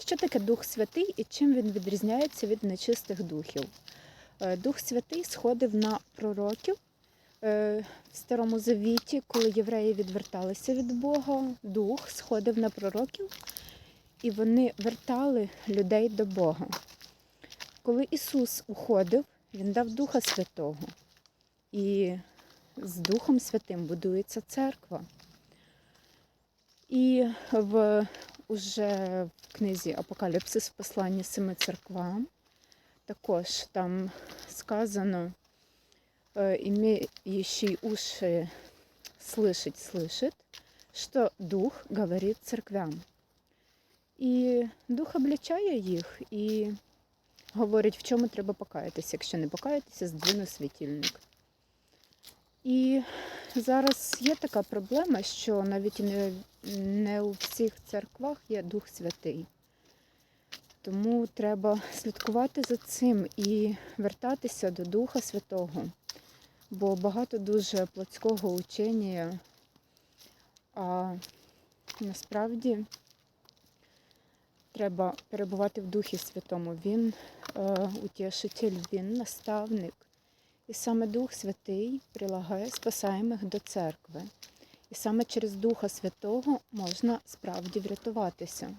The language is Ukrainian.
Що таке Дух Святий і чим він відрізняється від нечистих духів? Е, Дух Святий сходив на пророків е, в Старому Завіті, коли євреї відверталися від Бога. Дух сходив на пророків, і вони вертали людей до Бога. Коли Ісус уходив, Він дав Духа Святого. І з Духом Святим будується церква. І в уже книзі Апокаліпсис в посланні семи церквам також там сказано, е, імеющий уши слышать, слышит, що Дух говорить церквям. І Дух облічає їх і говорить, в чому треба покаятися. Якщо не покаятися, здвину світильник. І зараз є така проблема, що навіть не, не у всіх церквах є Дух Святий. Тому треба слідкувати за цим і вертатися до Духа Святого. Бо багато дуже плотського учення, а насправді треба перебувати в Духі Святому. Він е, утішитель, він наставник. І саме Дух Святий прилагає спасаємих до церкви. І саме через Духа Святого можна справді врятуватися.